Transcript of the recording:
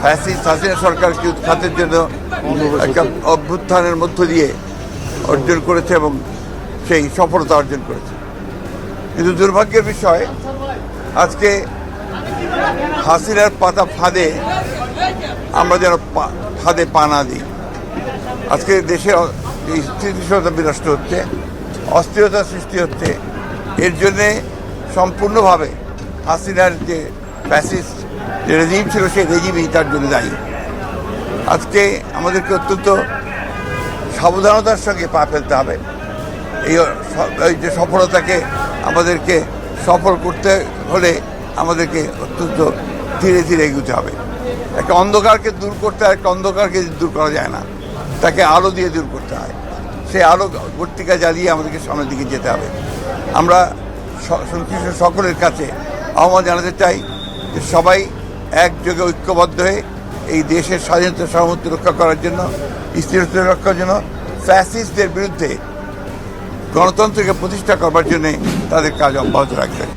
Fascist Hasina সরকারকে উৎখাতের জন্য একটা অভ্যুত্থানের মধ্য দিয়ে অর্জন করেছে এবং সেই সফলতা অর্জন করেছে। কিন্তু দুর্ভাগ্যের বিষয়, আজকে হাসিনার পাতা ফাঁদে আমরা যেন ফাঁদে পা না দিই। আজকে দেশে স্থিতিশীলতা বিনষ্ট হচ্ছে, অস্থিরতা সৃষ্টি হচ্ছে। এর জন্যে সম্পূর্ণভাবে হাসিনার যে ফ্যাসিস্ট যে রেজিম ছিল, সেই রেজিমই তার জন্য দায়ী। আজকে আমাদেরকে অত্যন্ত সাবধানতার সঙ্গে পা ফেলতে হবে। এই যে সফলতাকে আমাদেরকে সফল করতে হলে আমাদেরকে অত্যন্ত ধীরে ধীরে এগোতে হবে। একটা অন্ধকারকে দূর করতে হয় একটা অন্ধকারকে দূর করা যায় না। তাকে আলো দিয়ে দূর করতে হয়। সেই আলো বর্তিকা জ্বালিয়ে আমাদেরকে সামনের দিকে যেতে হবে। আমরা সংশ্লিষ্ট সকলের কাছে আহ্বান জানাতে চাই যে সবাই একযোগে ঐক্যবদ্ধ হয়ে এই দেশের স্বাধীনতা সহমতি রক্ষা করার জন্য, স্থিরতা রক্ষার জন্য ফ্যাসিস্টদের বিরুদ্ধে গণতন্ত্রকে প্রতিষ্ঠা করবার জন্য তাদের কাজ অব্যাহত রাখবেন